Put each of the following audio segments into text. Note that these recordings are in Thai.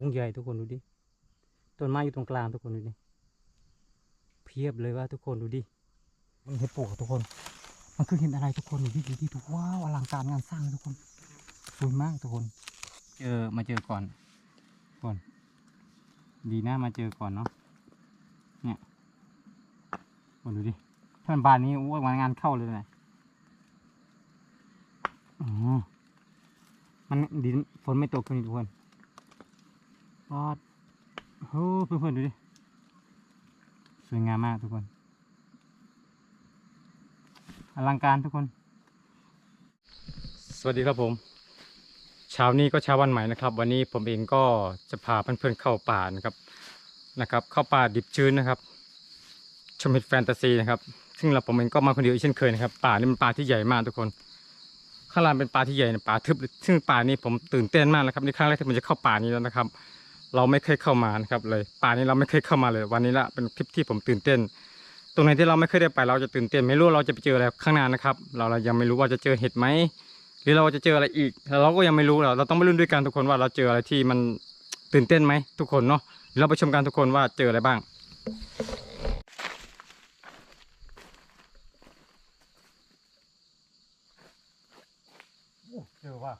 วงใหญ่ทุกคนดูดิต้นไม้อยู่ตรงกลางทุกคนดูดิเพียบเลยว่าทุกคนดูดิมันเห็ดปลวกอะทุกคน มันคือเห็นอะไรทุกคนดูดิดูดิทุกว้าวอลังการงานสร้างเลยทุกคนสวยมากทุกคน เจอมาเจอก่อนก่อน ดีนะมาเจอก่อนเนาะเนี่ยคนดูดิถ้ามันบานนี้โอ้ยงานเข้าเลยนะอ๋อมันดีฝนไม่ตกเลยทุกคน ปอดโอ้เพื่อนๆดูดิ สวยงามมากทุกคน อลังการทุกคน สวัสดีครับผมเช้านี้ก็เช้าวันใหม่นะครับ วันนี้ผมเองก็จะพาเพื่อนๆเข้าป่านะครับนะครับ เข้าป่าดิบชื้นนะครับ ชมเห็ดแฟนตาซีนะครับ ซึ่งเราผมเองก็มาคนเดียวอีกเช่นเคยนะครับ ป่านี่มันป่าที่ใหญ่มากทุกคน ข้างล่างเป็นป่าที่ใหญ่ป่าทึบ ซึ่งป่านี้ผมตื่นเต้นมากนะครับในครั้งแรกที่ผมจะเข้าป่านี้แล้วนะครับ เราไม่เคยเข้ามานะครับเลยป่านี้เราไม่เคยเข้ามาเลย วันนี้ละเป็นคลิปที่ผมตื่นเต้น ตรงไหนที่เราไม่เคยได้ไปเราจะตื่นเต้น ไม่รู้เราจะไปเจออะไรข้างหน้านะครับ เราเรายังไม่รู้ว่าจะเจอเห็ดไหมหรือเราจะเจออะไรอีกแล้วเราก็ยังไม่รู้เราเราต้องไปลุ้นด้วยกันทุกคนว่าเราเจออะไรที่มันตื่นเต้นไหมทุกคนเนาะเราไปชมกันทุกคนว่าเจออะไรบ้างเจอว่า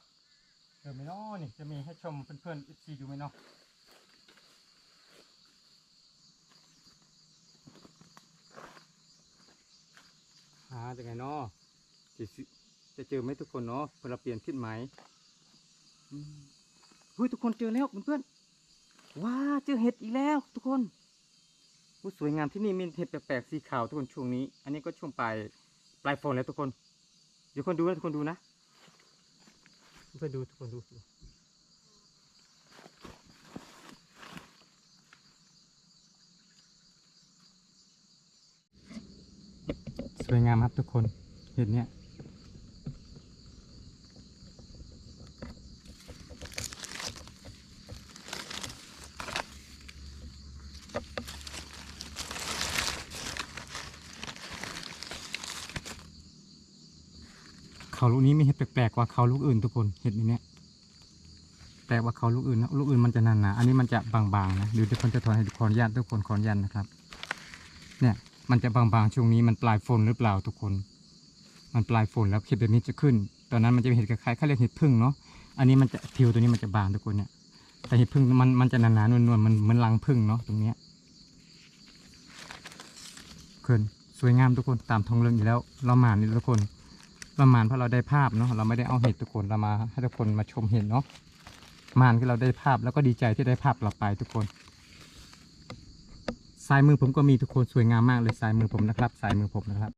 เจอไหมเนาะนี่จะมีให้ชมเพื่อนๆ FC ดูไหมเนาะ หาจะไงเนาะจะจะเจอไหมทุกคนเนาะเพื่อเราเปลี่ยนทิศไหมเฮ้ยทุกคนเจอแล้วเพื่อนๆว้าเจอเห็ดอีกแล้ว ทุกคนโอ้สวยงามที่นี่มีเห็ดแปลกๆสีขาวทุกคนช่วงนี้ อันนี้ก็ช่วงปลายปลายฝนแล้วทุกคน เดี๋ยวคนดูนะทุกคนดูนะทุกคนดูทุกคนดู สวยงามครับทุกคนเห็นเนี้ยเขาลูกนี้มีเห็ดแปลกๆกว่าเขาลูกอื่นทุกคนเห็ดนี้เนี้ยแปลกว่าเขาลูกอื่นนะลูกอื่นมันจะหนาๆอันนี้มันจะบางๆนะเดี๋ยวทุกคนจะถอนให้ขออนุญาตทุกคนขออนุญาตนะครับ เนี่ย มันจะบางๆช่วงนี้มันปลายฝนหรือเปล่าทุกคน มันปลายฝนแล้วเห็ดแบบนี้จะขึ้น ตอนนั้นมันจะเป็นเห็ดคล้ายๆเขาเรียกเห็ดพึ่งเนาะ อันนี้มันจะผิวตัวนี้มันจะบางทุกคนเนี่ย แต่เห็ดพึ่งมันมันจะหนาๆนวลๆมันเหมือนรังพึ่งเนาะตรงเนี้ยเกินสวยงามทุกคนตามทองเรื่องอยู่แล้ว เราหมานนี่ทุกคนเราหมานเพราะเราได้ภาพเนาะเราไม่ได้เอาเห็ดทุกคนเรามาให้ทุกคนมาชมเห็ดเนาะมานคือเราได้ภาพแล้วก็ดีใจที่ได้ภาพกลับไปทุกคน ซ้ายมือผมก็มีทุกคนสวยงามมากเลยซ้ายมือผมนะครับซ้ายมือผมนะครับ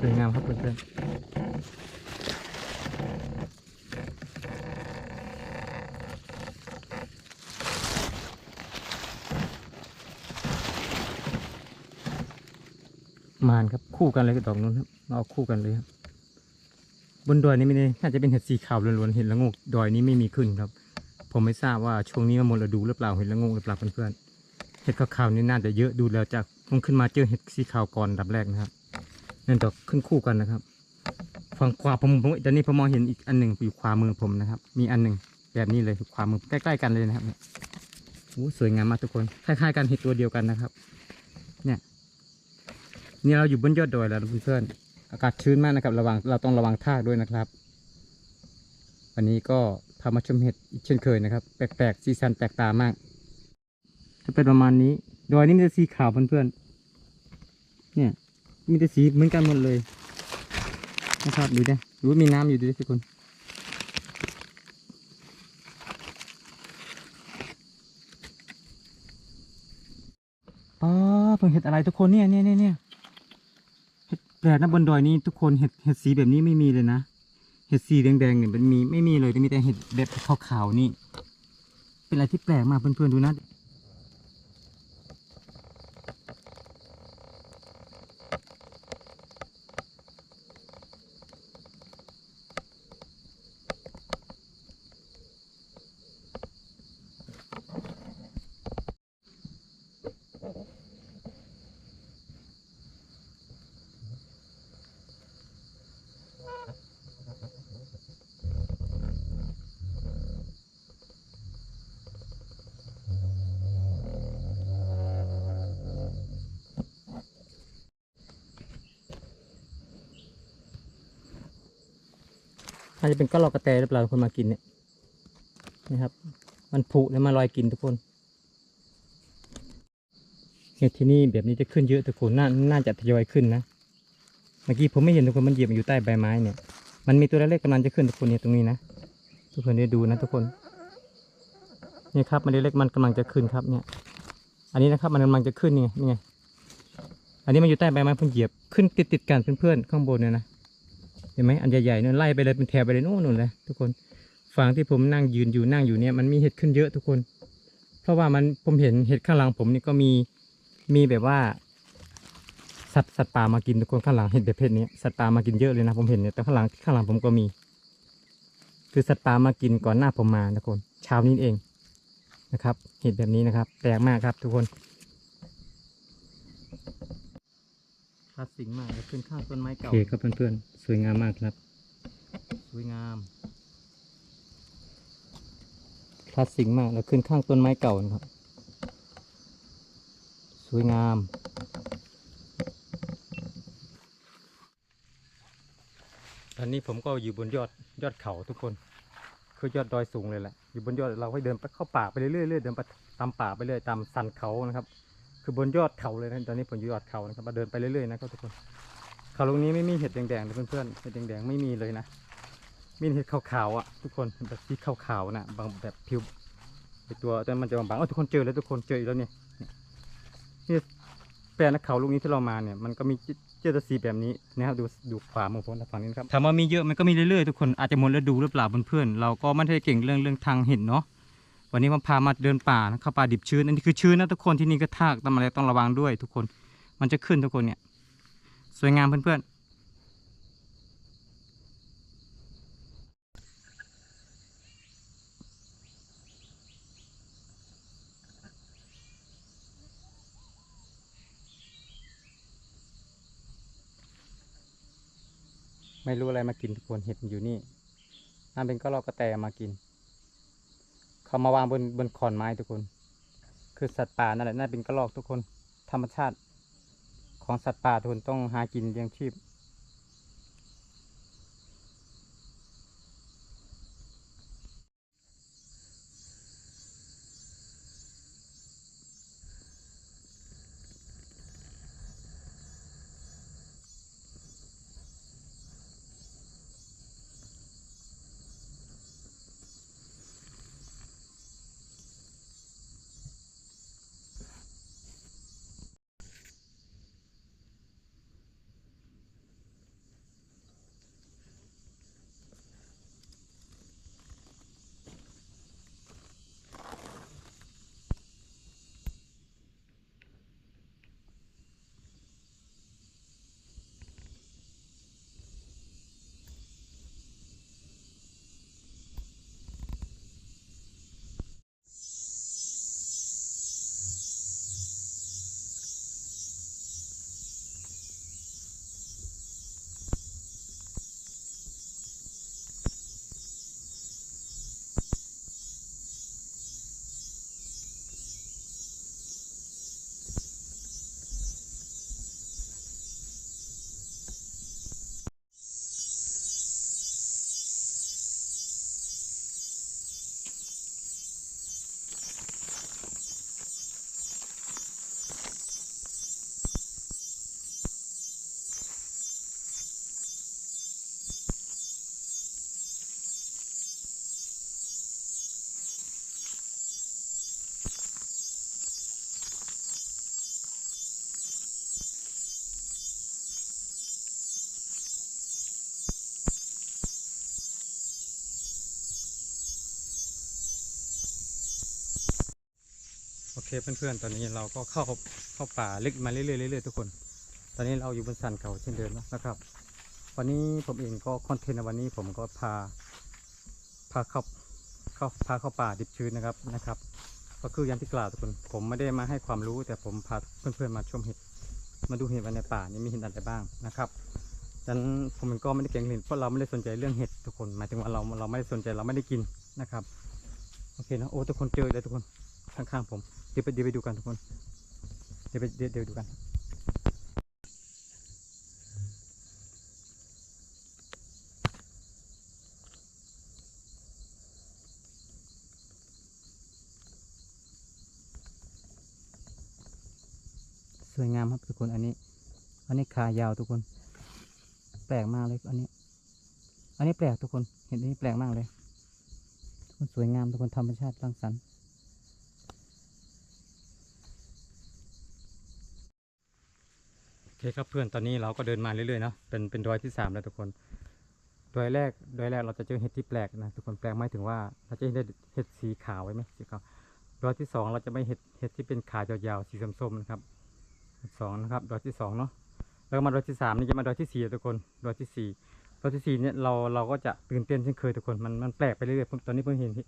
สวยงามครับเพื่อนมานครับคู่กันเลยกับดอกนู้นครับเราเอาคู่กันเลยครับบนดอยนี้ไม่ได้น่าจะเป็นเห็ดสีขาวล้วนๆเห็ดละงกดอยนี้ไม่มีขึ้นครับ ผมไม่ทราบว่าช่วงนี้มันหมดฤดูหรือเปล่าเห็ดละงกหรือเปล่าเพื่อนๆ เห็ดขาวๆนี่น่าจะเยอะดูแล้วจากผมขึ้นมาเจอเห็ดสีขาวก่อนดับแรกนะครับนั่นดอขึ้นคู่กันนะครับฝั่งขวาผมผมตอนนี้ผมมองเห็นอีกอันหนึ่งอยู่ขวามือผมนะครับ มีอันหนึ่งแบบนี้เลยขวามือใกล้ๆกันเลยนะครับโอ้สวยงามมากทุกคนคล้ายๆกันเห็ดตัวเดียวกันนะครับ เนี่ย นี่เราอยู่บนยอดดอยแล้วเพื่อนๆอากาศชื้นมากนะครับ ระวังเราต้องระวังทากด้วยนะครับ วันนี้ก็พามาชมเห็ดอีกเช่นเคยนะครับ แปลกๆสีสันแปลกตามาก จะเป็นประมาณนี้ ดอยนี้มีแต่สีขาวเพื่อนๆ เนี่ย มีแต่สีเหมือนกันหมดเลย นะครับดูดิดูมีน้ำอยู่ดูดิทุกคนป้าเพิ่งเห็ดอะไรทุกคนเนี่ยเนี่ยเนี่ยเนี่ยเห็ดแปลกนะบนดอยนี้ทุกคนเห็ดเห็ดสีแบบนี้ไม่มีเลยนะเห็ดสีแดงๆเนี่ยมันมีไม่มีเลยมีแต่เห็ดแบบขาวๆนี่ เป็นอะไรที่แปลกมากเพื่อนๆดูนะ น่าจะเป็นก็รอกกระแตหรือเปล่าคนมากินเนี่ยนี่ครับ มันผุแล้วมาลอยกินทุกคนเห็ดที่นี่แบบนี้จะขึ้นเยอะทุกคนน่าน่าจะทยอยขึ้นนะเมื่อกี้ผมไม่เห็นทุกคนมันเหยียบอยู่ใต้ใบไม้เนี่ย มันมีตัวเล็กๆกำลังจะขึ้นทุกคนเนี่ยตรงนี้นะทุกคนได้ดูนะทุกคนนี่ครับมันเล็กๆมันกำลังจะขึ้นครับเนี่ย อันนี้นะครับมันกำลังจะขึ้นนี่ไงนี่ไงอันนี้มันอยู่ใต้ใบไม้ผมเหยียบขึ้นติดติดกันเพื่อนๆข้างบนเนี่ยนะ เห็นไหมอันใหญ่ๆเนี่ยไล่ไปเลยเป็นแถวไปเลยโน่นนู่นเลยทุกคนฝั่งที่ผมนั่งยืนอยู่นั่งอยู่เนี่ยมันมีเห็ดขึ้นเยอะทุกคน เพราะว่ามันผมเห็นเห็ดข้างหลังผมนี่ก็มีมีแบบว่า สัตว์สัตว์ป่ามากินทุกคนข้างหลังเห็ดแบบเพศนี้สัตว์ป่ามากินเยอะเลยนะผมเห็นเนี่ยแต่ข้างหลังข้างหลังผมก็มี คือสัตว์ป่ามากินก่อนหน้าผมมาทุกคนเช้านี้เองนะครับ เห็ดแบบนี้นะครับแปลกมากครับทุกคน คลาสสิกมากแล้วขึ้นข้างต้นไม้เก่าโอเคครับเพื่อนๆ สวยงามมากครับ สวยงาม คลาสสิกมากแล้วขึ้นข้างต้นไม้เก่านะครับ สวยงาม ตอนนี้ผมก็อยู่บนยอดยอดเขาทุกคน คือยอดดอยสูงเลยแหละ อยู่บนยอดเราให้เดินไปเข้าป่าไปเรื่อยๆเรื่อยๆเดินไปตามป่าไปเรื่อยตามสันเขานะครับ คือบนยอดเขาเลยนะตอนนี้ผมอยู่ยอดเขานะครับมาเดินไปเรื่อยๆนะครับทุกคนเขาลูกนี้ไม่มีเห็ดแดงๆเลยเพื่อนๆเห็ดแดงๆไม่มีเลยนะมีเห็ดขาวๆอะทุกคนแบบสีขาวๆนะบางแบบผิวไอตัวแต่มันจะบางๆเออทุกคนเจอแล้วทุกคนเจออีกแล้วเนี่ยนี่แปลงนะเขาลูกนี้ที่เรามาเนี่ยมันก็มีเจอแตสีแบบนี้นะครับดูดูขวามือผมฝั่งนี้ครับถามว่ามีเยอะมันก็มีเรื่อยๆทุกคนอาจจะหมดฤดูหรือเปล่าเพื่อนๆเราก็ไม่ได้เก่งเรื่องเรื่องทางเห็ดเนาะ วันนี้ผมพามาเดินป่านะเข้าป่าดิบชื้นอันนี้คือชื้นนะทุกคนที่นี่ก็ทากต้องอะไรต้องระวังด้วย ทุกคนมันจะขึ้นทุกคนเนี่ย สวยงามเพื่อนๆไม่รู้อะไรมากินทุกคนเห็ดอยู่นี่น่าเป็นก็รอกระแตมากิน เขามาวางบนบนขอนไม้ทุกคน คือสัตว์ป่านั่นแหละน่าเป็นกระรอกทุกคน ธรรมชาติของสัตว์ป่าทุกคนต้องหากินเลี้ยงชีพ เคเพื่อนๆ ตอนนี้เราก็เข้าเข้าป่าลึกมาเรื่อยๆเรื่อยๆทุกคน ตอนนี้เราอยู่บนสันเขาเช่นเดิมนะครับ วันนี้ผมเองก็คอนเทนต์วันนี้ผมก็พาพาเข้าเข้าพาเข้าป่าดิบชื้นนะครับนะครับ ก็คืออย่างที่กล่าวทุกคน ผมไม่ได้มาให้ความรู้แต่ผมพาเพื่อนๆมาชมเห็ดมาดูเห็ดว่าในป่านี่มีเห็ดอะไรบ้างนะครับดังนั้นผมเองก็ไม่ได้เก่งเห็ดเพราะเราไม่ได้สนใจเรื่องเห็ดทุกคน หมายถึงว่าเราเราไม่ได้สนใจเราไม่ได้กินนะครับ โอเคนะโอ้ทุกคนเจอเลยทุกคนข้างๆผม เดี๋ยวไปเดี๋ยวไปดูกันทุกคน เดี๋ยวไปเดี๋ยวเดี๋ยวดูกัน สวยงามครับทุกคนอันนี้ อันนี้คายาวทุกคน แปลกมากเลยอันนี้ อันนี้แปลกทุกคน เห็นอันนี้แปลกมากเลย ทุกคนสวยงามทุกคนธรรมชาติสร้างสรรค์ คครับเพื่อนตอนนี้เราก็เดินมาเรื่อยๆเนาะเป็นเป็นดอยที่สามแล้วทุกคนดอยแรกดอยแรกเราจะเจอเห็ดที่แปลกนะทุกคนแปลกหมายถึงว่าเราจะเห็นเห็ดสีขาวไว้ไหมสีขาวดอยที่สองเราจะไม่เห็ดเห็ดที่เป็นขายาวๆสีส้มๆนะครับสองนะครับดอยที่สองเนาะแล้วมาดอยที่สามนี่จะมาดอยที่สี่ทุกคนดอยที่สี่ตัวที่สี่เนี่ยเราเราก็จะตื่นเต้นเช่นเคยทุกคนมันมันแปลกไปเรื่อยๆตอนนี้เพิ่งเห็นเห็ด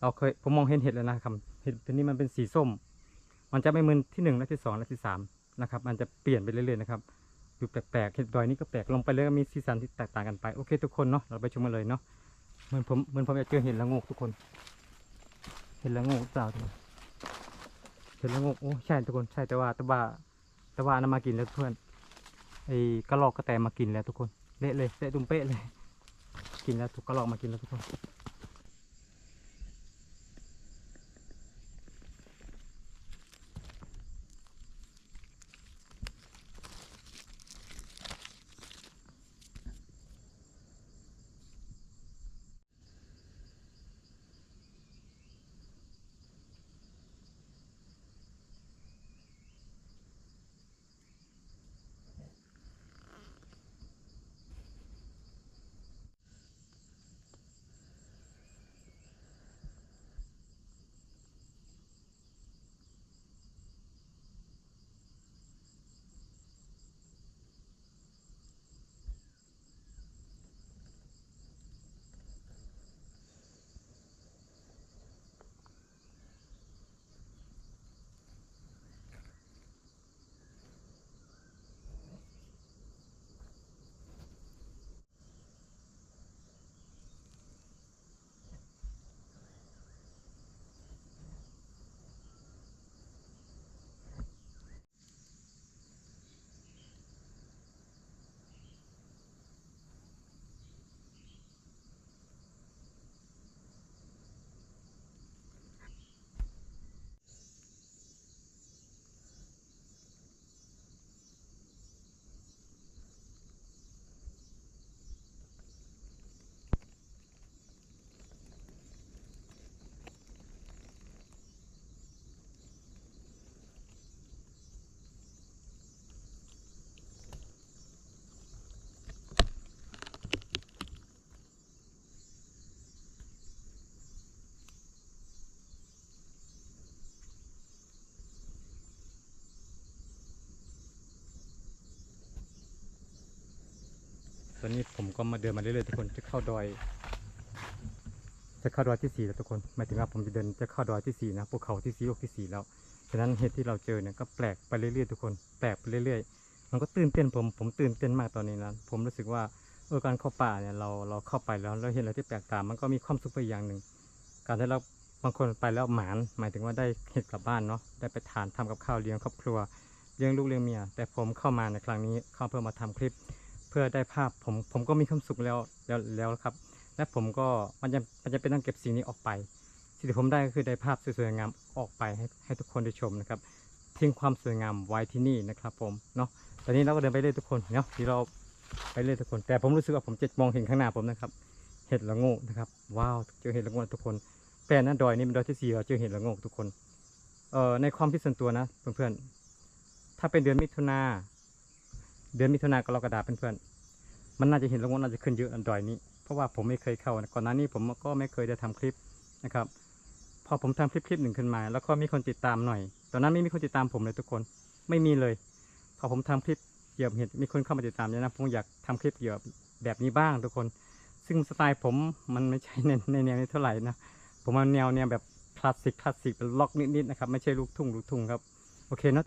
เราเคยผมมองเห็นเห็ดแล้วนะครับเห็ดตัวนี้มันเป็นสีส้ม มันจะไม่เหมือนที่หนึ่งและที่สองและที่สาม นะครับ มันจะเปลี่ยนไปเรื่อยๆนะครับดูแปลกๆเห็ดดอยนี้ก็แปลกลงไปเลยก็มีสีสันที่แตกต่างกันไปโอเคทุกคนเนาะเราไปชมกันเลยเนาะเหมือนผมเหมือนผมอยากเจอเห็ดละงกทุกคน เห็ดละงกหรือเปล่าทุกคนเห็ดละงกโอ้ใช่ทุกคนใช่แต่ว่าแต่ว่าแต่ว่านามากินแล้วเพื่อนไอ้กระรอกกระแตมากินแล้วทุกคนเละเลยเละตุ้มเป๊ะเลย กินแล้วถูกก็ลองมากินแล้วทุกคน ตอนนี้ผมก็มาเดินมาเรื่อยๆทุกคนจะเข้าดอย จะเข้าดอยที่สี่แล้วทุกคนหมายถึงว่าผมจะเดินจะเข้าดอยที่สี่นะภูเขาที่สี่อกที่สี่แล้วฉะนั้นเหตุที่เราเจอเนี่ยก็แปลกไปเรื่อยๆทุกคนแปลกไปเรื่อยๆ มันก็ตื่นเต้นผมผมตื่นเต้นมากตอนนี้นะผมรู้สึกว่าเออการเข้าป่าเนี่ยเราเราเข้าไปแล้วเราเห็นอะไรที่แปลกตา มันก็มีความสุขไปอย่างหนึ่ง การที่เราบางคนไปแล้วหมานหมายถึงว่าได้เห็ดกลับบ้านเนาะได้ไปทานทำกับข้าวเลี้ยงครอบครัวเลี้ยงลูกเลี้ยงเมียแต่ผมเข้ามาในครั้งนี้เข้าเพื่อมาทำคลิป เพื่อได้ภาพผมผมก็มีความสุขแล้วแล้วแล้วครับ และผมก็มันจะมันจะเป็นต้องเก็บสิ่งนี้ออกไป สิ่งที่ผมได้ก็คือได้ภาพสวยๆงามออกไปให้ให้ทุกคนได้ชมนะครับทิ้งความสวยงามไว้ที่นี่นะครับ ผมเนาะตอนนี้เราก็เดินไปเรื่อยทุกคนเนาะที่เราไปเรื่อยทุกคน แต่ผมรู้สึกว่าผมจะมองเห็นข้างหน้าผมนะครับ เห็ดละโงกนะครับ ว้าวเจอเห็ดละโงกทุกคนแปลนั้นดอยนี้เป็นดอยที่สี่เราเจอเห็ดละโงกทุกคนเอ่อในความคิดส่วนตัวนะเพื่อนๆถ้าเป็นเดือนมิถุนา เดือนมิถุนากรกฎาเพื่อนๆมันน่าจะเห็นละโงกน่าจะขึ้นเยอะอันดอยนี้ เพราะว่าผมไม่เคยเข้า ก่อนหน้านี้ผมก็ไม่เคยได้ทำคลิปนะครับ พอผมทำคลิปคลิปหนึ่งขึ้นมา แล้วก็มีคนติดตามหน่อย ตอนนั้นไม่มีคนติดตามผมเลยทุกคน ไม่มีเลย พอผมทำคลิปเกี่ยวกับเห็ดมีคนเข้ามาติดตามเยอะนะผมอยากทำคลิปเกี่ยวกับแบบนี้บ้างทุกคน ซึ่งสไตล์ผมมันไม่ใช่ในในแนวนี้เท่าไหร่นะ ผมเอาแนวแนวแบบคลาสสิกคลาสสิกเป็นล็อกนิดๆนะครับ ไม่ใช่ลูกทุ่งลูกทุ่งครับ โอเคเนอะ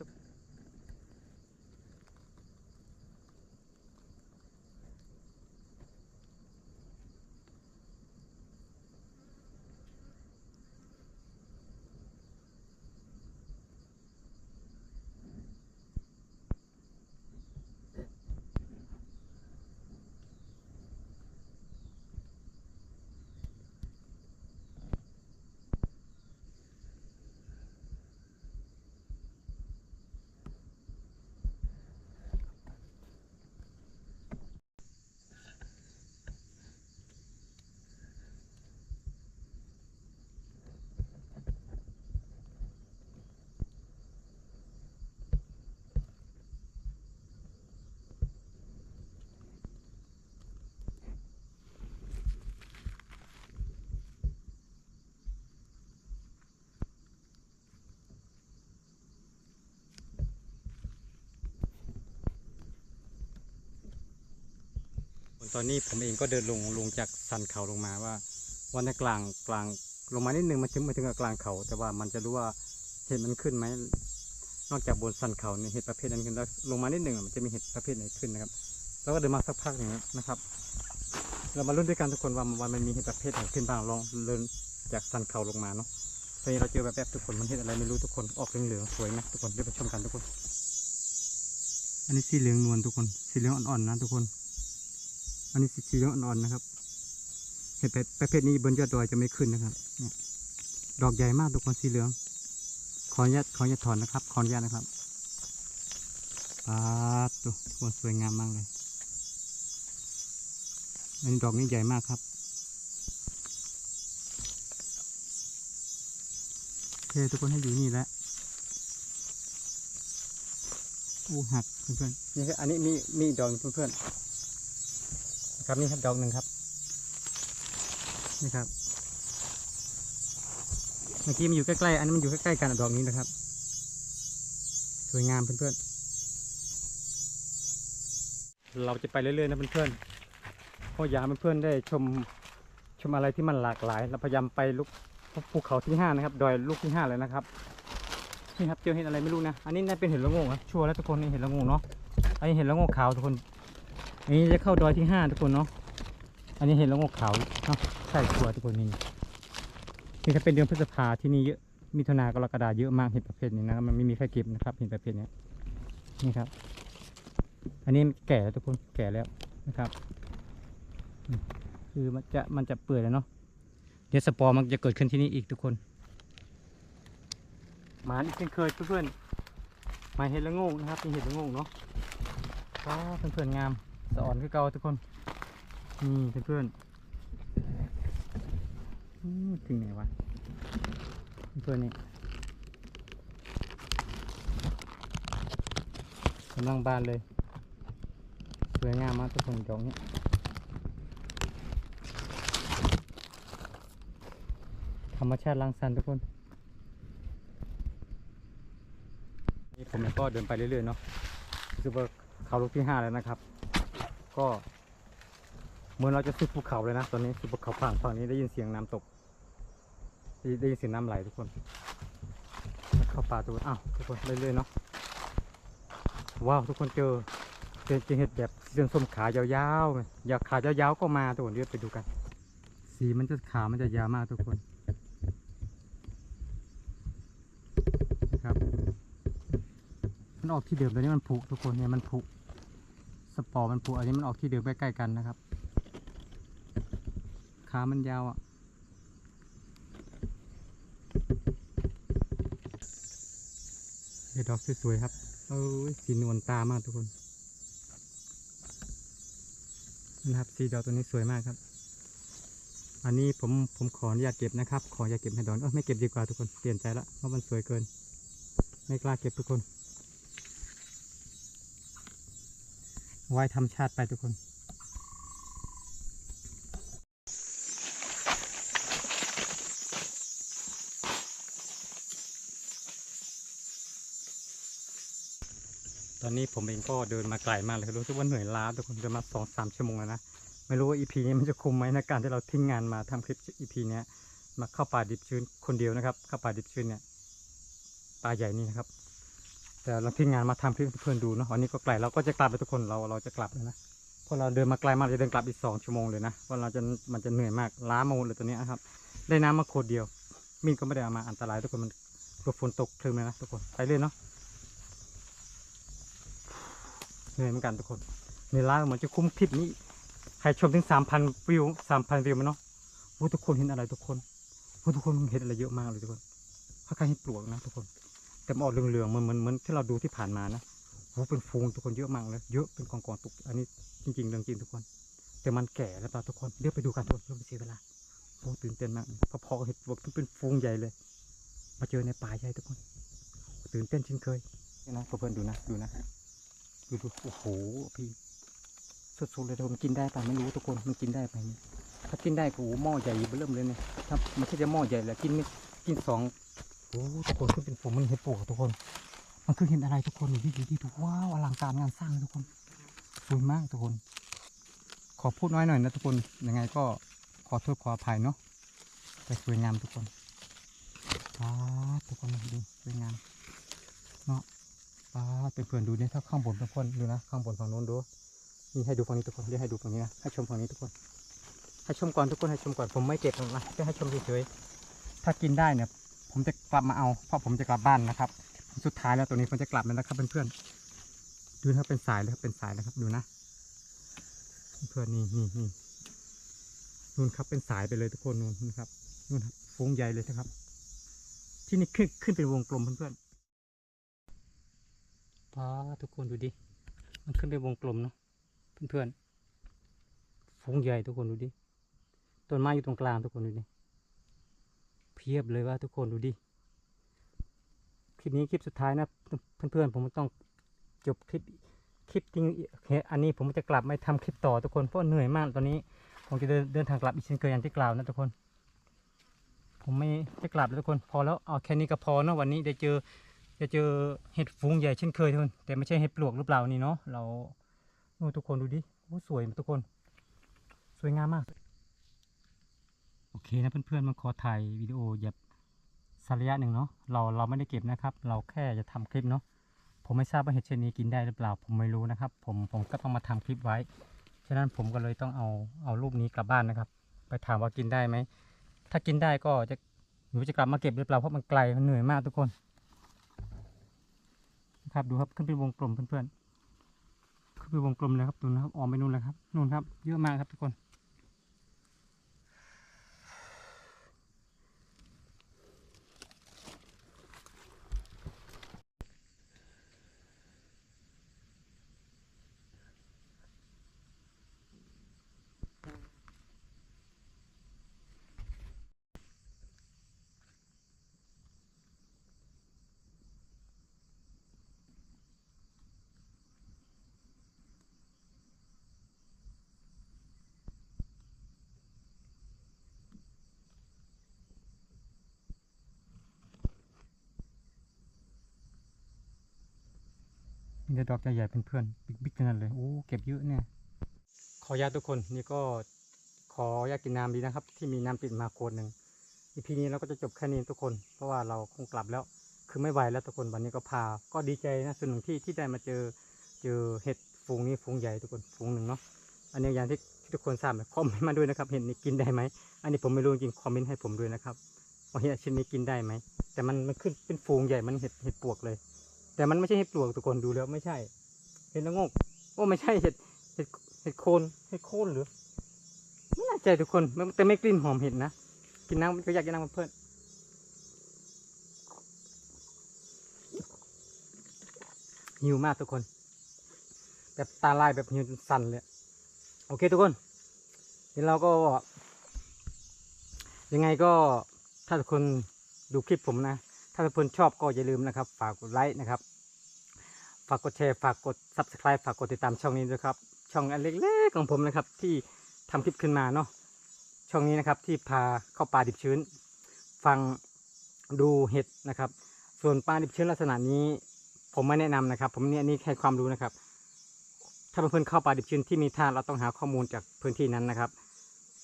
ตอนนี้ผมเองก็เดินลงลงจากสันเขาลงมาว่า วันในกลางกลางลงมานิดนึงมันถึงมาถึงกับกลางเขา แต่ว่ามันจะรู้ว่าเห็ดมันขึ้นไหมนอกจากบนสันเขาเนี่ยเห็ดประเภทนั้นขึ้นแล้วลงมานิดนึงมันจะมีเห็ดประเภทไหนขึ้นนะครับแล้วก็เดินมาสักพักหนึ่งนะครับ เรามาลุ้นด้วยกันทุกคนว่าวันมันมีเห็ดประเภทไหนขึ้นบ้างลองเดินจากสันเขาลงมาเนาะตอนนี้เราเจอแบบแบบทุกคนมันเห็ดอะไรไม่รู้ทุกคนออกเหลืองๆสวยไหมทุกคนเดี๋ยวไปชมกันทุกคน อันนี้สีเหลืองนวลทุกคนสีเหลืองอ่อนๆนะทุกคน อันนี้สีเหลืองอ่อนนะครับ เห็ดประเภทนี้บนยอดดอยจะไม่ขึ้นนะครับเนี่ยดอกใหญ่มากทุกคนสีเหลือง ขออนุญาตขออนุญาตถอนนะครับ ขออนุญาตนะครับปาดตัวทุกคนสวยงามมากเลย อันนี้ดอกนี้ใหญ่มากครับโอเคทุกคนให้อยู่นี่แหละอู้หักเพื่อนๆนี่ครับอันนี้มีมีดอกเพื่อนๆ ครับนี่ครับดอกหนึ่งครับ นี่ครับ เมื่อกี้มันอยู่ใกล้ๆ อันนี้นมันอยู่ใกล้ๆกันดอกนี้นะครับ สวยงามเพื่อนๆ เราจะไปเรื่อยๆนะเพื่อนๆเพราะอยากเพื่อนๆได้ชมชมอะไรที่มันหลากหลาย เราพยายามไปลุกภูเขาที่ห้านะครับ ดอยลูกที่ห้าเลยนะครับ นี่ครับเจอเห็ดอะไรไม่รู้นะ อันนี้น่าเป็นเห็ดละโงกนะชัวร์แล้วทุกคนนี่เห็ดละโงเนาะ อันนี้เห็ดละโงขาวทุกคน นนี้จะเข้าดอยที่ห้าทุกคนเนาะ อันนี้เห็ดละโงกขาเนาะใช่ชัวทุกคนนี่นี่ถ้าเป็นเดือนพฤษภาที่นี่เยอะ มิถุนากรกฎาเยอะมากเห็ดประเภทนี้นะ มันไม่มีใครเก็บนะครับเห็ดประเภทนี้นี่ครับ อันนี้แก่แล้วทุกคนแก่แล้วนะครับ คือมันจะมันจะเปื่อยแล้วเนาะ เดี๋ยวสปอร์มันจะเกิดขึ้นที่นี่อีกทุกคน หมาอีกเช่นเคยเพื่อนๆหมาเห็ดละโงกนะครับเป็นเห็ดละโงกเนาะว้าวเพื่อนๆงาม สะอ่อนคือเก่าทุกคน นี่เพื่อนๆอืมถึงไหนวะ เพื่อนนี่กำลังบานเลย สวยงามมากทุกคนดอกนี้ธรรมชาติรังสรรค์ทุกคน นี่ผมก็เดินไปเรื่อยๆเนาะรู้สึกว่าเขาลูกที่ห้าแล้วนะครับ ก็เหมือนเราจะสุดภูเขาเลยนะตอนนี้สุดภูเขาฝั่งฝั่งนี้ได้ยินเสียงน้ำตกได้ยินเสียงน้ำไหลทุกคน เข้าป่าทุกคนอ้าวทุกคนเรื่อยๆเนาะว้าวทุกคนเจอเจอเจอเห็ดแบบเรื่องส้มขายาวๆอยากขายาวๆก็มาทุกคนเดี๋ยวไปดูกัน สีมันจะขามันจะยาวมากทุกคนนะครับมันออกที่เดิมตัวนี้มันผุทุกคนเนี่ยมันผุ สปอร์มันผุอันนี้มันออกที่เดิมใกล้ๆกันนะครับ ขามันยาวอะเดดอกสวยๆครับ เอ้ยสีนวลตามากทุกคน นะครับ สีดอกตัวนี้สวยมากครับ อันนี้ผมผมขออนุญาตเก็บนะครับ ขออย่าเก็บให้ดอนเออไม่เก็บดีกว่าทุกคน เปลี่ยนใจละเพราะมันสวยเกิน ไม่กล้าเก็บทุกคน ไว้ทำชาติไปทุกคนตอนนี้ผมเองก็เดินมาไกลมากเลยรู้สึกว่าเหนื่อยล้าทุกคนเดินมาสองสามชั่วโมงแล้วนะไม่รู้ว่าอีพีนี้มันจะคุ้มไหมในการที่เราทิ้งงานมาทำคลิปอีพีนี้มาเข้าป่าดิบชื้นคนเดียวนะครับ เข้าป่าดิบชื้นเนี่ยป่าใหญ่นี่นะครับ แต่เราทิ้งงานมาทำคลิปเพื่อนดูเนาะวันนี้ก็ไกลเราก็จะกลับแล้วทุกคนเราเราจะกลับแล้วนะเพราะเราเดินมาไกลมากจะเดินกลับอีกสองชั่วโมงเลยนะเพราะเราจะมันจะเหนื่อยมากล้ามาหมดเลยตัวนี้ยครับ ได้น้ำมาขวดเดียว มีดก็ไม่ได้เอามาอันตรายทุกคนมันกลัวฝนตกคลึ้มเลยนะทุกคนไปเลยเนาะเหนื่อยเหมือนกันทุกคนเหนื่อยล้าเหมือนจะคุ้มคลิปนี้ใครชมถึงสามพันวิวสามพันวิวมั้เนาะโอ้ทุกคนเห็นอะไรทุกคนโอ้ทุกคนเห็นอะไรเยอะมากเลยทุกคนถ้าใครเห็นปลวกนะทุกคน แต่มันออกเหลืองๆเหมือนเหมือนเหมือนที่เราดูที่ผ่านมานะโอ้เป็นฟูงทุกคนเยอะมากเลยเยอะเป็นกองๆตุกอันนี้จริงๆเรื่องจริงทุกคน แต่มันแก่แล้วเปล่าทุกคนเดี๋ยวไปดูกันทุกคนเรื่องเสียเวลาโอ้ตื่นเต้นมากพอพอเห็นปลวกที่เป็นฟูงใหญ่เลย มาเจอในป่าใหญ่ทุกคน ตื่นเต้นเช่นเคยนี่นะเพื่อนๆดูนะดูนะดูดูโอ้โหพี่สุดๆเลยทุกคนกินได้ป่ะไม่รู้ทุกคนมันกินได้ป่ะนี่ถ้ากินได้ก็โอ้โหม้อใหญ่เริ่มเลยเนี่ยถ้าไม่ใช่จะหม้อใหญ่แหละกินไม่กินสอง อ้ทุกคนขึ้นเป็นฝูงมันเห็ดปลวกทุกคน มันคือเห็นอะไรทุกคนดูดีดีทุกว้าวอลังการงานสร้างเลยทุกคนสวยมากทุกคน ขอพูดน้อยหน่อยนะทุกคนยังไงก็ขอโทษขออภัยเนาะแต่สวยงามทุกคนป้าทุกคนดูสวยงามเนาะป้าดเพื่อนดูเนี่ยถ้าข้างบนทุกคนดูนะข้างบนฝั่งโน้นดูนี่ให้ดูฝั่งนี้ทุกคนเดี๋ยวให้ดูฝั่งนี้นะให้ชมฝั่งนี้ทุกคนให้ชมก่อนทุกคนให้ชมก่อนผมไม่เก็บหรอกนะแค่ให้ชมเฉยๆถ้ากินได้เนี่ย ผมจะกลับมาเอาเพราะผมจะกลับบ้านนะครับ สุดท้ายแล้วตัวนี้ผมจะกลับแล้วนะครับเพื่อนๆดูนะครับเป็นสายเลยครับเป็นสายนะครับดูนะ เพื่อนนี่นี่นี่นู่นครับเป็นสายไปเลยทุกคนนู่นนะครับนู่นครับฟุ้งใหญ่เลยนะครับ ที่นี่ขึ้นขึ้นเป็นวงกลมเพื่อนๆป้าทุกคนดูดิมันขึ้นเป็นวงกลมเนาะเพื่อนๆฟงใหญ่ทุกคนดูดิต้นไม้อยู่ตรงกลางทุกคนดูดิ พียบเลยว่าทุกคนดูดิ คลิปนี้คลิปสุดท้ายนะเพื่อนๆผมต้องจบคลิปคลิปจริงอันนี้ผมจะกลับมาทำคลิปต่อทุกคนเพราะเหนื่อยมากตอนนี้ ผมจะเดินเดินทางกลับอีกเช่นเคยอย่างที่กล่าวนะทุกคน ผมไม่จะกลับแล้วทุกคน พอแล้วเอาแค่นี้ก็พอเนาะวันนี้ได้เจอจะเจอเห็ดฟูงใหญ่เช่นเคยทุกคนแต่ไม่ใช่เห็ดปลวกหรือเปล่านี่เนาะเราทุกคนดูดิโอ้สวยทุกคน สวยงามมาก โอเคนะเพื่อนๆมาขอถ่ายวิดีโอแบบสักระยะหนึ่งเนาะเราเราไม่ได้เก็บนะครับ เราแค่จะทำคลิปเนาะผมไม่ทราบว่าเห็ดชนิดนี้กินได้หรือเปล่า ผมไม่รู้นะครับ ผมผมก็ต้องมาทำคลิปไว้ ฉะนั้นผมก็เลยต้องเอาเอารูปนี้กลับบ้านนะครับ ไปถามว่ากินได้ไหม ถ้ากินได้ก็จะหนูจะกลับมาเก็บหรือเปล่าเพราะมันไกลมันเหนื่อยมากทุกคนนะครับดูครับขึ้นเป็นวงกลมเพื่อนๆขึ้นเป็นวงกลมเลยครับดูนะครับออกไปนู่นเลยครับนู่นครับเยอะมากครับทุกคน มีแต่ดอกใหญ่ๆเป็นเพื่อนบิ๊กๆทั้งนั้นเลยโอ้เก็บเยอะเนี่ยขอญาตทุกคนนี่ก็ขออนุญาตกินน้ำดีนะครับ ที่มีน้ำติดมาโคนหนึ่งอีพีนี้เราก็จะจบแค่นี้ทุกคน เพราะว่าเราคงกลับแล้ว คือไม่ไหวแล้วทุกคนวันนี้ก็พา ก็ดีใจนะส่วนหนึ่งที่ที่ได้มาเจอเจอเห็ดฟูงนี้ฟูงใหญ่ทุกคนฟูงหนึ่งเนาะอันนี้อย่างที่ที่ทุกคนทราบคอมเมนต์มาด้วยนะครับ เห็ดนี้กินได้ไหมอันนี้ผมไม่รู้จริงคอมเมนต์ให้ผมด้วยนะครับว่าเห็ดชนิดนี้กินได้ไหมแต่มันมันขึ้นเป็นฟูงใหญ่มันเห็ดเห็ดปวกเลย แต่มันไม่ใช่เห็ดปลวกทุกคนดูแล้วไม่ใช่ เห็ดละงกโอ้ไม่ใช่เห็ดเห็ดเห็ดโคนเห็ดโคนหรือไม่แน่ใจทุกคนแต่ไม่กลิ่นหอมเห็ดนะกินน้ำก็อยากกินน้ำเพื่อนหิวมากทุกคน แบบตาลายแบบหิวจนสั่นเลยโอเคทุกคนเดี๋ยวเราก็ ยังไงก็ถ้าทุกคนดูคลิปผมนะ ถ้าเพื่อนๆชอบก็อย่าลืมนะครับ ฝากกดไลค์นะครับ ฝากกดแชร์ฝากกด subscribe ฝากกดติดตามช่องนี้ด้วยครับ ช่องอันเล็กๆของผมนะครับ ที่ทำคลิปขึ้นมาเนาะช่องนี้นะครับที่พาเข้าป่าดิบชื้น ฟังดูเห็ดนะครับ ส่วนป่าดิบชื้นลักษณะนี้ ผมไม่แนะนำนะครับ ผมเนี่ยนี่แค่ความรู้นะครับ ถ้าเพื่อนๆเข้าป่าดิบชื้นที่มีท่าเราต้องหาข้อมูลจากพื้นที่นั้นนะครับ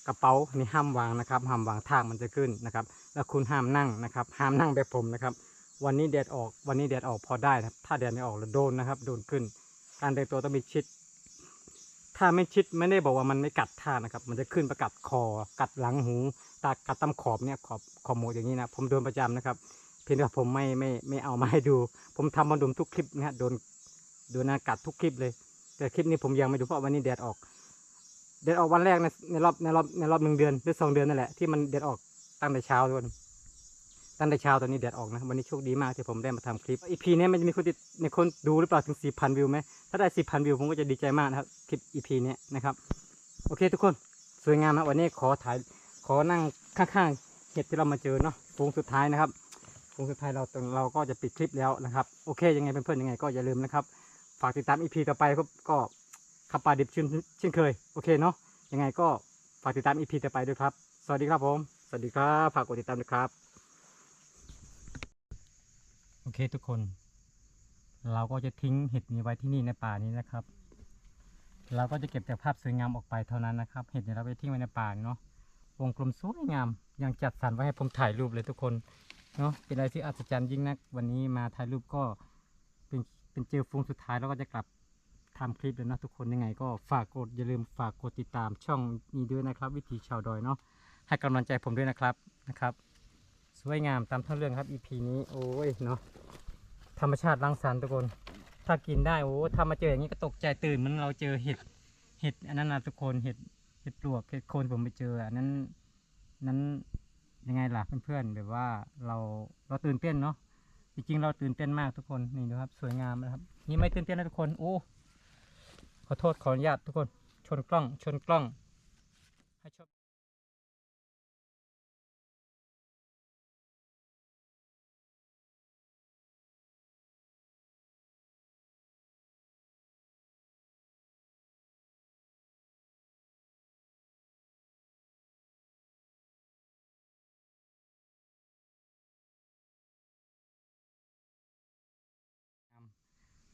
กระเป๋านี่ห้ามวางนะครับห้ามวางทางมันจะขึ้นนะครับ แล้วคุณห้ามนั่งนะครับ ห้ามนั่งแบบผมนะครับ วันนี้แดดออกวันนี้แดดออกพอได้ครับ ถ้าแดดไม่ออกแล้วโดนนะครับ โดนขึ้น การแต่งตัวต้องมีชิด ถ้าไม่ชิดไม่ได้บอกว่ามันไม่กัดท่านะครับ มันจะขึ้นประกัดคอ กัดหลังหูตากัดตำขอบเนี่ยขอบขอบหมดอย่างนี้นะผมโดนประจำนะครับ เพียงแต่ผมไม่ไม่ไม่เอามาให้ดู ผมทำมาดมทุกคลิปนะฮะโดนโดนนะกัดทุกคลิปเลย แต่คลิปนี้ผมยังไม่ดูเพราะวันนี้แดดออก แดดออกวันแรกในในรอบในรอบในรอบหนึ่งเดือนหรือสองเดือนนั่นแหละที่มันแดดออกตั้งแต่เช้าทุกคนตั้งแต่เช้าตอนนี้แดดออกนะวันนี้โชคดีมากที่ผมได้มาทำคลิปอีพีนี้มันจะมีคนติดในคนดูหรือเปล่าถึงสี่พันวิวไหมถ้าได้สี่พันวิวผมก็จะดีใจมากนะครับคลิปอีพีนี้นะครับโอเคทุกคนสวยงามนะวันนี้ขอถ่ายขอนั่งข้างๆเห็ดที่เรามาเจอเนาะฟูงสุดท้ายนะครับฟูงสุดท้ายเราเราก็จะปิดคลิปแล้วนะครับโอเคยังไงเพื่อนๆยังไงก็อย่าลืมนะครับฝากติดตามอีพีต่อไปครับก็ ขับป่าดิบเช่นเช่นเคย โอเคเนาะยังไงก็ฝากติดตามอีพีต่อไปด้วยครับ สวัสดีครับผม สวัสดีครับฝากกดติดตามด้วยครับ โอเคทุกคน เราก็จะทิ้งเห็ดนี้ไว้ที่นี่ในป่านี้นะครับ เราก็จะเก็บแต่ภาพสวยงามออกไปเท่านั้นนะครับ เห็ดเนี่ยเราไปทิ้งไว้ในป่าเนาะวงกลมสวยงามยังจัดสรรไว้ให้ผมถ่ายรูปเลยทุกคนเนาะเป็นอะไรที่อัศจรรย์ยิ่งนักวันนี้มาถ่ายรูปก็เป็นเป็นเจอฟูงสุดท้ายแล้วก็จะกลับ ทำคลิปเลยเนะทุกคนยังไง ก็ฝากกดอย่าลืมฝากกดติดตามช่องนี้ด้วยนะครับ วิถีชาวดอยเนาะให้กำลังใจผมด้วยนะครับนะครับ สวยงามตามทั้งเรื่องครับ EP นี้โอ้ยเนาะธรรมชาติรังสรรค์ทุกคน ถ้ากินได้โอ้ถ้ามาเจออย่างนี้ก็ตกใจตื่นเหมันเราเจอเห็ดเห็ดอันนั้นนะทุกคนเห็ดเห็ดปลวกเห็ดโคนผมไปเจออันนั้นนั้นยังไงล่ะเพื่อนๆแบบว่าเราเราตื่นเต้นเนาะจริงๆเราตื่นเต้นมากทุกคนนี่ดูครับ สวยงามนะครับ นี่ไม่ตื่นเต้นนะทุกคนโอ้ ขอโทษขออนุญาตทุกคน ชนกล้อง ชนกล้องให้ชอบ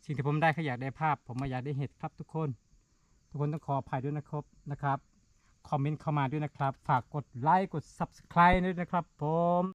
สิ่งที่ผมได้ขออยากได้ภาพ ผมมาอยากได้เห็ดครับทุกคน ทุกคนต้องขออภัยด้วยนะครับนะครับ คอมเมนต์เข้ามาด้วยนะครับ ฝากกดไลค์กด subscribe ด้วยนะครับผม